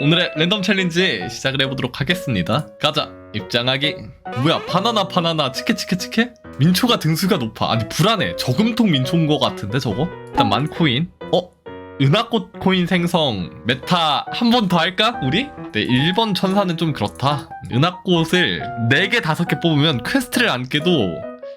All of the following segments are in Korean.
오늘의 랜덤 챌린지 시작을 해보도록 하겠습니다. 가자. 입장하기. 뭐야 바나나 바나나 치케 치케 치케 민초가 등수가 높아. 아니 불안해. 저금통 민초인 거 같은데 저거? 일단 만코인. 어? 은하꽃 코인 생성. 메타 한 번 더 할까? 우리? 네 1번 천사는 좀 그렇다. 은하꽃을 4개 5개 뽑으면 퀘스트를 안 깨도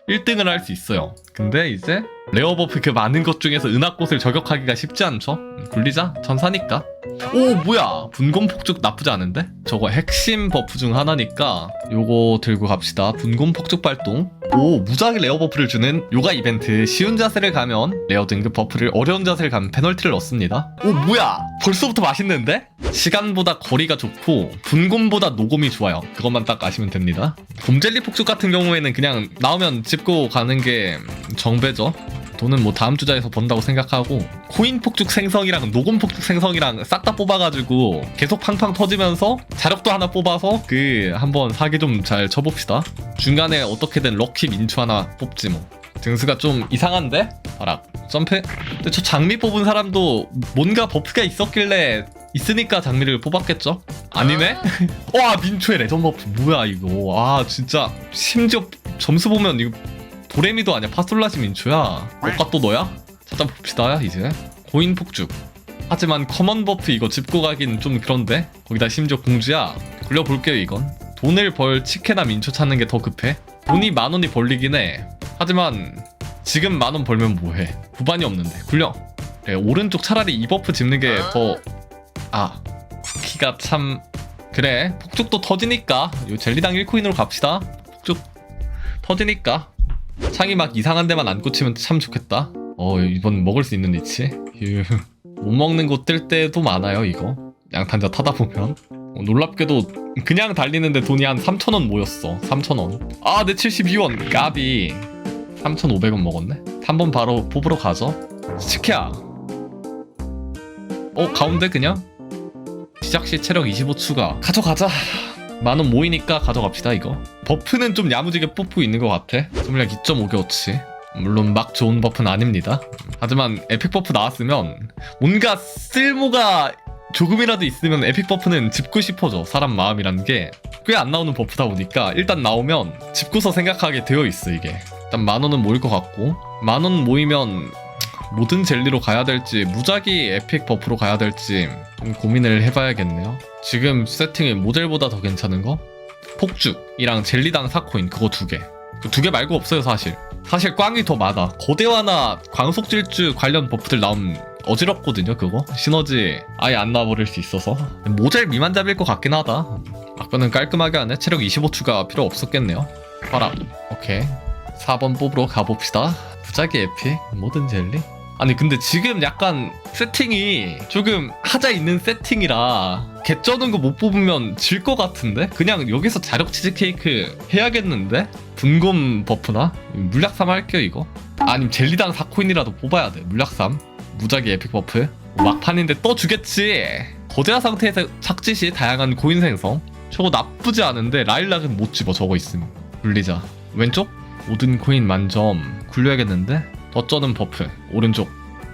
1등을 할 수 있어요. 근데 이제 레어 버프 그 많은 것 중에서 은하꽃을 저격하기가 쉽지 않죠? 음, 굴리자. 천사니까 오 뭐야? 분곤 폭죽 나쁘지 않은데? 저거 핵심 버프 중 하나니까 요거 들고 갑시다. 분곤 폭죽 발동. 오 무작위 레어 버프를 주는 요가 이벤트. 쉬운 자세를 가면 레어 등급 버프를 어려운 자세를 가면 페널티를 넣습니다. 오 뭐야? 벌써부터 맛있는데? 시간보다 거리가 좋고 분곤보다 녹음이 좋아요. 그것만 딱 아시면 됩니다. 곰젤리 폭죽 같은 경우에는 그냥 나오면 짚고 가는 게 정배죠 돈은 뭐 다음 주자에서 번다고 생각하고 코인 폭죽 생성이랑 녹음 폭죽 생성이랑 싹 다 뽑아가지고 계속 팡팡 터지면서 자력도 하나 뽑아서 그 한번 사기 좀 잘 쳐봅시다. 중간에 어떻게든 럭키 민초 하나 뽑지 뭐. 등수가 좀 이상한데? 봐라. 점프. 근데 저 장미 뽑은 사람도 뭔가 버프가 있었길래 있으니까 장미를 뽑았겠죠? 아니네? 와 민초의 레전 버프. 뭐야 이거. 아 진짜. 심지어 점수 보면 이거 도레미도 아니야? 파솔라시 민초야? 뭐가 또 너야? 찾아봅시다 이제. 고인 폭죽. 하지만 커먼 버프 이거 짚고 가긴 좀 그런데? 거기다 심지어 공주야. 굴려볼게요 이건. 돈을 벌 치케나 민초 찾는 게 더 급해? 돈이 만 원이 벌리긴 해. 하지만 지금 만 원 벌면 뭐해? 부반이 없는데. 굴려. 그래 오른쪽 차라리 이 버프 짚는 게 더 아 쿠키가 참 그래. 폭죽도 터지니까. 요 젤리당 1코인으로 갑시다. 폭죽 터지니까 창이 막 이상한 데만 안 꽂히면 참 좋겠다. 어, 이번 먹을 수 있는 위치. 휴. 못 먹는 곳 뜰 때도 많아요, 이거. 양탄자 타다 보면. 어, 놀랍게도 그냥 달리는데 돈이 한 3,000원 모였어. 3,000원. 아, 내 72원. 까비. 3,500원 먹었네. 한 번 바로 뽑으러 가죠. 치키야. 어, 가운데 그냥? 시작 시 체력 25 추가. 가져가자. 만원 모이니까 가져갑시다 이거 버프는 좀 야무지게 뽑고 있는 것 같아. 점유력 2.5개워치. 물론 막 좋은 버프는 아닙니다. 하지만 에픽 버프 나왔으면 뭔가 쓸모가 조금이라도 있으면 에픽 버프는 짚고 싶어져 사람 마음이라는 게. 꽤 안 나오는 버프다 보니까 일단 나오면 짚고서 생각하게 되어 있어 이게. 일단 만 원은 모일 것 같고. 만 원 모이면 모든 젤리로 가야 될지 무작위 에픽 버프로 가야 될지 좀 고민을 해봐야겠네요. 지금 세팅이 모델보다 더 괜찮은 거? 폭죽이랑 젤리당 사코인 그거 두 개. 그 두 개 말고 없어요 사실. 사실 꽝이 더 많아. 거대화나 광속질주 관련 버프들 나오면 어지럽거든요 그거. 시너지 아예 안 나와버릴 수 있어서. 모델 미만 잡일 것 같긴 하다. 아까는 깔끔하게 하네. 체력 25 추가 필요 없었겠네요. 봐라. 오케이. 4번 뽑으러 가봅시다. 부작위 에픽 모든 젤리. 아니 근데 지금 약간 세팅이 조금 하자 있는 세팅이라 개쩌는 거 못 뽑으면 질 것 같은데? 그냥 여기서 자력 치즈 케이크 해야겠는데? 분곰 버프나? 물약삼 할게요 이거. 아니면 젤리당 4코인이라도 뽑아야 돼 물약삼. 무작위 에픽 버프. 막판인데 또 주겠지. 거대한 상태에서 착지 시 다양한 코인 생성. 저거 나쁘지 않은데 라일락은 못 집어 저거 있으면. 굴리자. 왼쪽? 모든 코인 만점. 굴려야겠는데? 덧쩌는 버프. 오른쪽.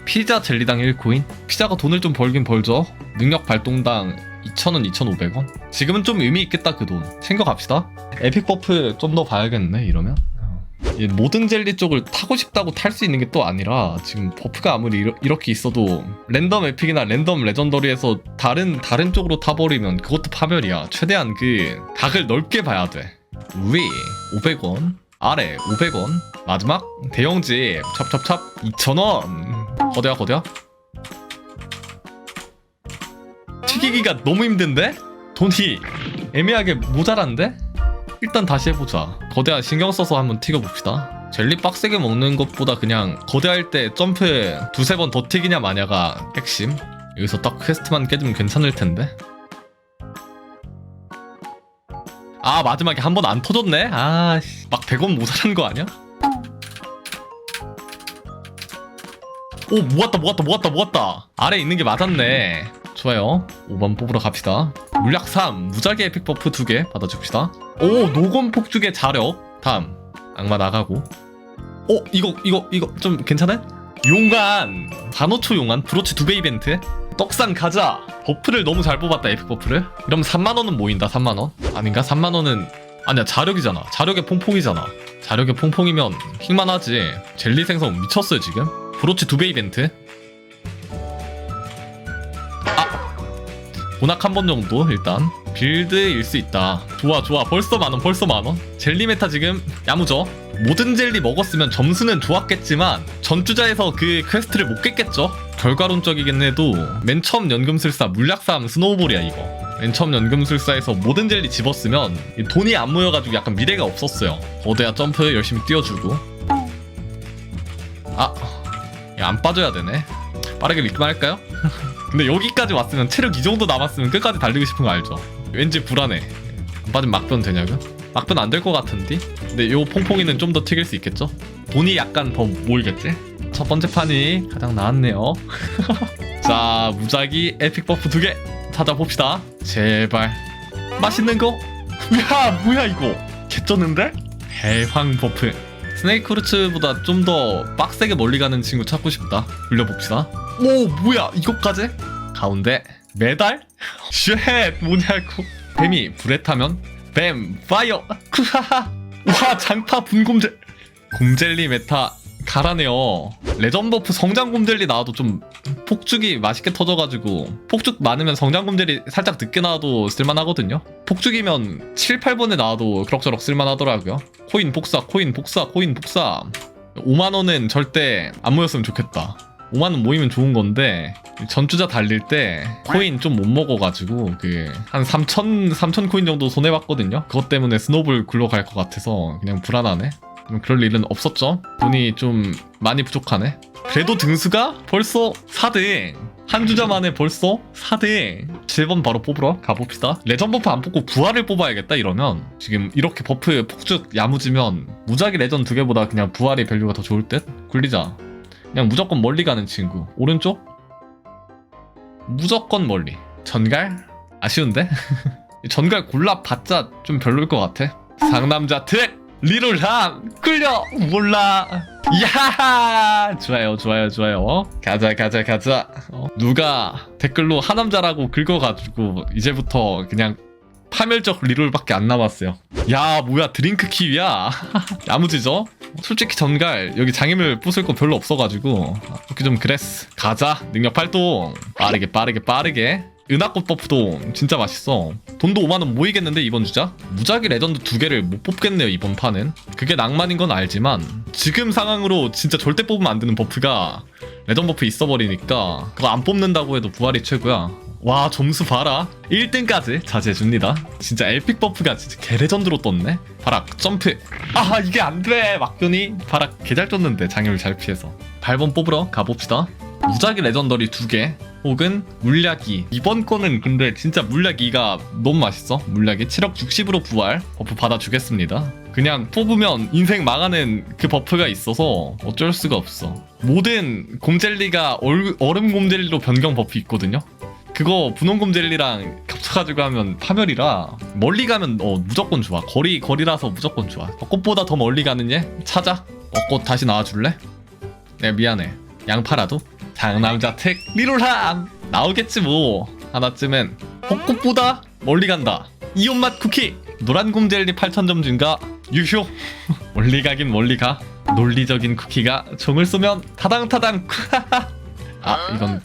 피자 젤리당 1코인. 피자가 돈을 좀 벌긴 벌죠. 능력 발동당 2,000원 2,500원? 지금은 좀 의미 있겠다 그 돈. 챙겨갑시다. 에픽 버프 좀 더 봐야겠네 이러면? 이 모든 젤리 쪽을 타고 싶다고 탈 수 있는 게 또 아니라 지금 버프가 아무리 이러, 이렇 게 있어도 랜덤 에픽이나 랜덤 레전더리에서 다른 다른 쪽으로 타버리면 그것도 파멸이야. 최대한 그 각을 넓게 봐야 돼. 위 500원 아래 500원 마지막 대형집. 찹찹찹 2,000원. 거대야 거대야 튀기기가 너무 힘든데? 돈이 애매하게 모자란데? 일단 다시 해보자. 거대야 신경 써서 한번 튀겨봅시다. 젤리 빡세게 먹는 것보다 그냥 거대할 때 점프 두세 번 더 튀기냐 마냐가 핵심. 여기서 딱 퀘스트만 깨지면 괜찮을 텐데. 아 마지막에 한 번 안 터졌네? 아씨. 막 100원 모자란 거 아니야? 오 모았다 모았다 모았다 모았다. 아래 있는 게 맞았네 좋아요. 5번 뽑으러 갑시다. 물약 3 무작위 에픽 버프 2개 받아줍시다. 오 노건 폭죽의 자력. 다음 악마 나가고. 어 이거 이거 이거 좀 괜찮아? 용간 반호초 용간 브로치 2배 이벤트. 떡상 가자. 버프를 너무 잘 뽑았다 에픽 버프를. 이러면 3만원은 모인다 3만원. 아닌가? 3만원은 아니야 자력이잖아. 자력의 퐁퐁이잖아. 자력의 퐁퐁이면 힐만하지. 젤리 생성 미쳤어요 지금. 브로치 두배 이벤트 보낙 한 번 정도 일단. 빌드일 수 있다. 좋아 좋아. 벌써 만원 벌써 만원. 젤리 메타 지금 야무져. 모든 젤리 먹었으면 점수는 좋았겠지만 전투자에서 그 퀘스트를 못 깼겠죠? 결과론적이긴 해도 맨 처음 연금술사 물약싸움 스노우볼이야 이거. 맨 처음 연금술사에서 모든 젤리 집었으면 이 돈이 안 모여가지고 약간 미래가 없었어요. 거대야 점프 열심히 뛰어주고. 아, 야, 안 빠져야 되네. 빠르게 리듬 할까요? 근데 여기까지 왔으면 체력 이 정도 남았으면 끝까지 달리고 싶은 거 알죠? 왠지 불안해. 안 빠지면 막변 되냐고? 막변 안 될 것 같은데? 근데 요 퐁퐁이는 좀 더 튀길 수 있겠죠? 돈이 약간 더 모이겠지? 첫 번째 판이 가장 나았네요. 자, 무작위 에픽 버프 두 개 찾아봅시다. 제발. 맛있는 거? 야, 뭐야 이거? 개쩌는데? 해황 버프. 스네이크 루츠보다 좀 더 빡세게 멀리 가는 친구 찾고 싶다. 돌려봅시다. 오, 뭐야, 이것까지? 가운데, 메달? 쉣, 뭐냐고. 뱀이 불에 타면, 뱀, 파이어, 쿠하하. 와, 장파 분곰젤. 곰젤리 메타, 가라네요. 레전 버프 성장 곰젤리 나와도 좀 폭죽이 맛있게 터져가지고 폭죽 많으면 성장 곰젤리 살짝 늦게 나와도 쓸만하거든요. 폭죽이면 7, 8번에 나와도 그럭저럭 쓸만하더라고요. 코인 복사, 코인 복사, 코인 복사. 5만원은 절대 안 모였으면 좋겠다. 5만원 모이면 좋은 건데, 전투자 달릴 때 코인 좀 못 먹어가지고, 그, 한 3천, 3천 코인 정도 손해 봤거든요? 그것 때문에 스노블 굴러갈 것 같아서 그냥 불안하네. 음, 그럴 일은 없었죠. 돈이 좀 많이 부족하네. 그래도 등수가 벌써 4등. 한 주자 만에 벌써 4등. 7번 바로 뽑으러 가봅시다. 레전 버프 안 뽑고 부활을 뽑아야겠다 이러면 지금 이렇게 버프 폭죽 야무지면 무작위 레전 두 개보다 그냥 부활의 밸류가 더 좋을 듯? 굴리자. 그냥 무조건 멀리 가는 친구. 오른쪽? 무조건 멀리. 전갈? 아쉬운데? 전갈 골라봤자 좀 별로일 것 같아. 상남자 트랙! 리롤함! 끌려! 몰라! 야 좋아요 좋아요 좋아요 가자 가자 가자 어, 누가 댓글로 하남자라고 긁어가지고 이제부터 그냥 파멸적 리롤밖에 안 남았어요 야 뭐야 드링크 키위야 야무지죠? 솔직히 전갈 여기 장애물 부술 거 별로 없어가지고 이렇게 좀 그랬어 가자 능력 발동 빠르게 빠르게 빠르게 은하꽃 버프도 진짜 맛있어. 돈도 5만원 모이겠는데 이번 주자? 무작위 레전드 두 개를 못 뽑겠네요 이번 판은. 그게 낭만인 건 알지만 지금 상황으로 진짜 절대 뽑으면 안 되는 버프가 레전 버프 있어버리니까 그거 안 뽑는다고 해도 부활이 최고야. 와 점수 봐라. 1등까지 자제해줍니다. 진짜 에픽 버프가 진짜 개레전드로 떴네. 바락 점프. 아 이게 안돼. 막변이. 바락 개잘 떴는데 장애를 잘 피해서. 8번 뽑으러 가봅시다. 무작위 레전더리 두개 혹은 물약이. 이번 거는 근데 진짜 물약이가 너무 맛있어. 물약이 7억 60으로 부활 버프 받아주겠습니다. 그냥 뽑으면 인생 망하는 그 버프가 있어서 어쩔 수가 없어. 모든 곰젤리가 얼, 얼음 곰젤리로 변경 버프 있거든요. 그거 분홍 곰젤리랑 겹쳐가지고 하면 파멸이라 멀리 가면 어 무조건 좋아. 거리 거리라서 무조건 좋아. 벚꽃보다 더 멀리 가는 얘 찾아. 벚꽃 다시 나와줄래? 네 미안해. 양파라도 장남자 택 리롤함 나오겠지 뭐. 하나쯤은 벚꽃보다 멀리 간다. 이온맛 쿠키. 노란 곰젤리 8,000점 증가. 유효. 멀리 가긴 멀리 가. 논리적인 쿠키가 총을 쏘면 타당타당. 아 이건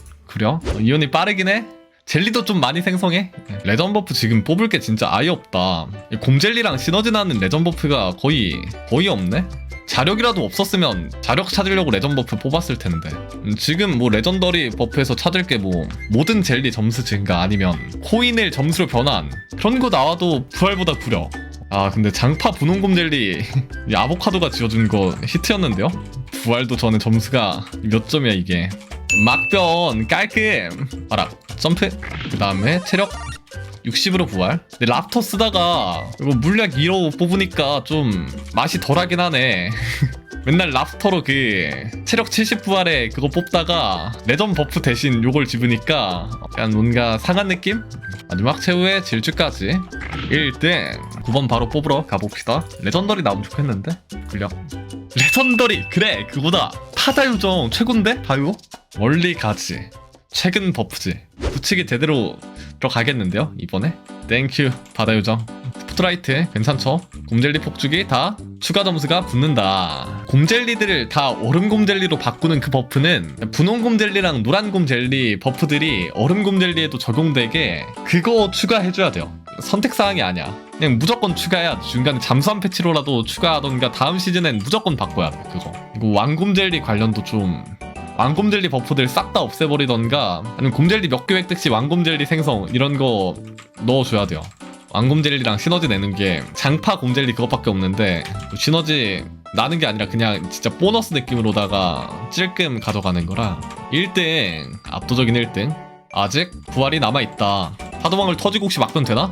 어, 이온이 빠르긴 해. 젤리도 좀 많이 생성해. 레전 버프 지금 뽑을 게 진짜 아예 없다. 이 곰젤리랑 시너지 나는 레전 버프가 거의 거의 없네 자력이라도 없었으면 자력 찾으려고 레전 버프 뽑았을 텐데. 음, 지금 뭐 레전더리 버프에서 찾을 게 뭐 모든 젤리 점수 증가 아니면 코인을 점수로 변환. 그런 거 나와도 부활보다 구려. 아 근데 장파 분홍곰 젤리 이 아보카도가 지어준 거 히트였는데요? 부활도 저는 점수가 몇 점이야 이게? 막변 깔끔. 봐라 점프. 그 다음에 체력 60으로 부활? 근데 랍터 쓰다가 이거 물약 2로 뽑으니까 좀 맛이 덜하긴 하네. 맨날 랍스터로 그 체력 70 부활에 그거 뽑다가 레전 버프 대신 요걸 집으니까 약간 뭔가 상한 느낌? 마지막 최후의 질주까지. 1등 9번 바로 뽑으러 가봅시다. 레전더리 나오면 좋겠는데? 근력 레전더리! 그래! 그거다! 타자 요정 최곤데? 바요? 멀리 가지 최근 버프지. 붙이기 제대로 들어가겠는데요 이번에? 땡큐 바다 요정. 스프라이트 괜찮죠? 곰젤리 폭죽이 다 추가 점수가 붙는다. 곰젤리들을 다 얼음 곰젤리로 바꾸는 그 버프는 분홍 곰젤리랑 노란 곰젤리 버프들이 얼음 곰젤리에도 적용되게 그거 추가해줘야 돼요. 선택사항이 아니야. 그냥 무조건 추가해야 돼. 중간에 잠수함 패치로라도 추가하던가 다음 시즌엔 무조건 바꿔야 돼 그거. 이거 왕곰젤리 관련도 좀 왕곰젤리 버프들 싹 다 없애버리던가 아니면 곰젤리 몇 개 획득 시 왕곰젤리 생성 이런 거 넣어줘야 돼요. 왕곰젤리랑 시너지 내는 게 장파 곰젤리 그것밖에 없는데 시너지 나는 게 아니라 그냥 진짜 보너스 느낌으로다가 찔끔 가져가는 거라. 1등 압도적인 1등. 아직 부활이 남아있다. 파도망을 터지고 혹시 막변 되나?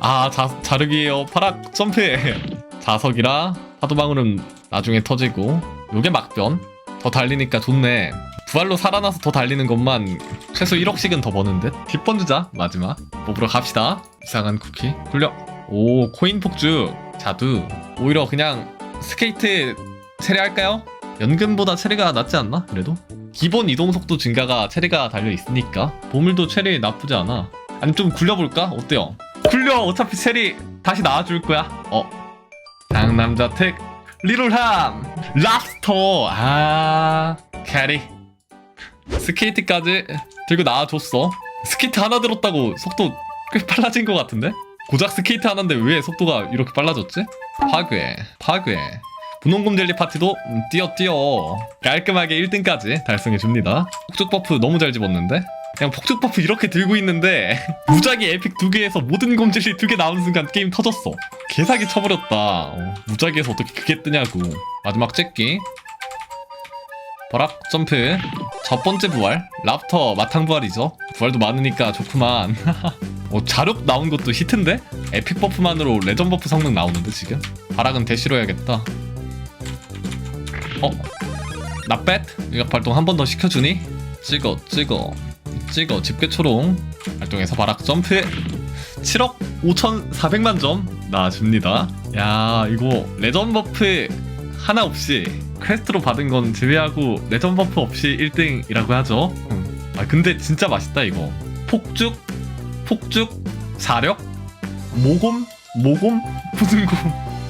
아 자, 자르기에요. 파락 점프 자석이라 파도망울은 나중에 터지고 요게 막변 더 달리니까 좋네. 부활로 살아나서 더 달리는 것만 최소 1억씩은 더 버는 듯? 뒷번 주자 마지막. 뽑으러 갑시다. 이상한 쿠키 굴려. 오 코인 폭죽 자두. 오히려 그냥 스케이트 체리할까요? 연금보다 체리가 낫지 않나? 그래도? 기본 이동 속도 증가가 체리가 달려 있으니까. 보물도 체리 나쁘지 않아. 아니 좀 굴려볼까? 어때요? 굴려! 어차피 체리 다시 나와줄 거야. 어. 상남자 특 리롤함 랍스터 아 캐리 스케이트까지 들고 나와줬어 스케이트 하나 들었다고 속도 꽤 빨라진 것 같은데? 고작 스케이트 하나인데 왜 속도가 이렇게 빨라졌지? 파괴 파괴 분홍곰 젤리 파티도 음, 뛰어 뛰어 깔끔하게 1등까지 달성해줍니다 폭죽 버프 너무 잘 집었는데? 그냥 폭죽 버프 이렇게 들고 있는데 무작위 에픽 두 개에서 모든 곰젤리 두개 나오는 순간 게임 터졌어 개사기 쳐버렸다 어, 무작위에서 어떻게 그게 뜨냐고 마지막 째기 버락 점프 첫 번째 부활 랍터 마탕 부활이죠 부활도 많으니까 좋구만 어, 자력 나온 것도 히트인데? 에픽 버프만으로 레전 버프 성능 나오는데 지금? 바락은 대시로 해야겠다 어? 나뱃? 이거 발동 한 번 더 시켜주니? 찍어 찍어 찍어 집게 초롱. 바락 점프. 7억 5,400만 점 나와줍니다. 야 이거 레전 버프 하나 없이 퀘스트로 받은 건 제외하고 레전 버프 없이 1등이라고 하죠? 음. 아 근데 진짜 맛있다 이거. 폭죽 폭죽 사력 모곰 모곰 무슨곰.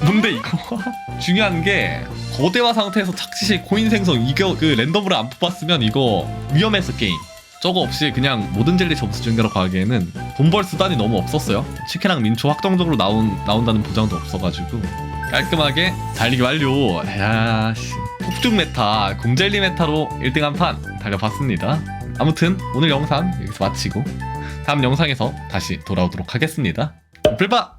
뭔데 이거? 중요한 게 거대화 상태에서 착지시 코인 생성 이거 그 랜덤으로 안 뽑았으면 이거 위험했어 게임 저거 없이 그냥 모든 젤리 점수 증가로 가기에는 돈 벌 수단이 너무 없었어요 치킨랑 민초 확정적으로 나온, 나온다는 보장도 없어가지고 깔끔하게 달리기 완료 야 씨 폭죽 메타 공젤리 메타로 1등 한 판 달려봤습니다 아무튼 오늘 영상 여기서 마치고 다음 영상에서 다시 돌아오도록 하겠습니다. 불바!